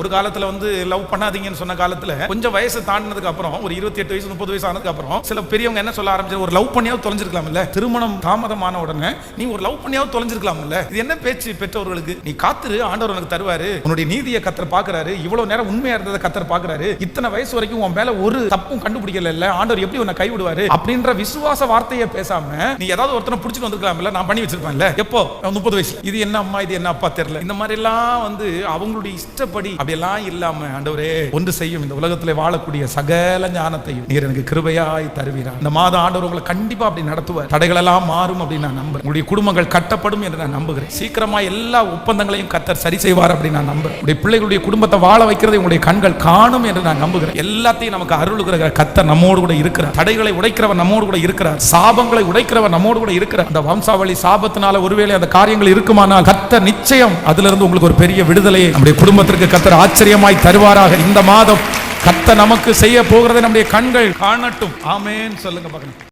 ஒரு காலத்துல வந்து லவ் பண்ணாதீங்கன்னு சொன்ன காலத்துல கொஞ்சம் வயசு தாண்டினதுக்கு அப்புறம் ஒரு இருபத்தி எட்டு வயசு முப்பது வயசு ஆனதுக்கு அப்புறம் சில பெரியவங்க என்ன சொல்ல ஆரம்பிச்சு ஒரு லவ் பண்ணியாவது தொலைஞ்சிருக்கலாம்ல. திருமணம் தாமதமான உடனே நீ ஒரு லவ் பண்ணியாவது தொலைஞ்சிருக்கலாம்ல. இது என்ன பேச்சு பெற்றவர்களுக்கு நீ காத்துரு ஆண்டவர் உனக்கு தருவாரு. உன்னுடைய நீதியை கத்தர் பாக்குறாரு இவ்வளவு நேரம் உண்மையா இருந்ததை கத்தர் பாக்குறாரு இத்தனை வயசு வரைக்கும் உன் மேல ஒரு தப்பும் கண்டுபிடிக்கல இல்ல ஆண்டவர் எப்படி உன்னை கைவிடுவாரு? அப்படின்ற விசுவாச வார்த்தையை பேசாம நீ ஏதாவது ஒருத்தனை பிடிச்சிட்டு வந்திருக்கலாம்ல. நான் பண்ணி வச்சிருப்பேன்ல. எப்போ? முப்பது வயசு இது என்ன அம்மா? இது என்ன அப்பா? தெரியல. இந்த மாதிரி எல்லாம் வந்து அவங்களுடைய இஷ்டப்படி அப்படியெல்லாம் இல்லாம ஆண்டவரே ஒன்று செய்யும் இந்த உலகத்துல வாழக்கூடிய சகல ஞானத்தையும் நீர் எனக்கு கிருபையாய் தருவீரார் இந்த மாதம் ஆண்டவர் உங்களை கண்டிப்பா அப்படி நடத்துவார். தடைகள் எல்லாம் மாறும் அப்படின்னு நான் நம்புறேன். உங்களுடைய குடும்பங்கள் கட்டப்படும் என்று நான் நம்புகிறேன். சீக்கிரமா எல்லா ஒப்பந்தங்களையும் கத்தர் சரி செய்வார் அப்படின்னு நான் நம்புறேன். பிள்ளைகளுடைய குடும்பத்தை வாழ வைக்கிறதை உங்களுடைய கண்கள் காணும் என்று நான் நம்புகிறேன். எல்லாத்தையும் நமக்கு அருளுகிற கத்தர் நம்மோடு கூட இருக்கிறார். தடைகளை உடைக்கிறவர் நம்மோடு கூட இருக்கிறார். சாபங்களை உடைக்கிறவர் நம்மோடு கூட இருக்கிறார். அந்த வம்சாவளி சாபத்தினால ஒருவேளை அந்த காரியங்கள் இருக்குமானால் கத்த நிச்சயம் அதுல இருந்து உங்களுக்கு ஒரு பெரிய விடுதலையை நம்முடைய குடும்பத்திற்கு கத்தர் ஆச்சரியமாய் தருவாராக. இந்த மாதம் கத்த நமக்கு செய்ய போகிறது நம்முடைய கண்கள் காணட்டும். ஆமேன்னு சொல்லுங்க பார்க்கணும்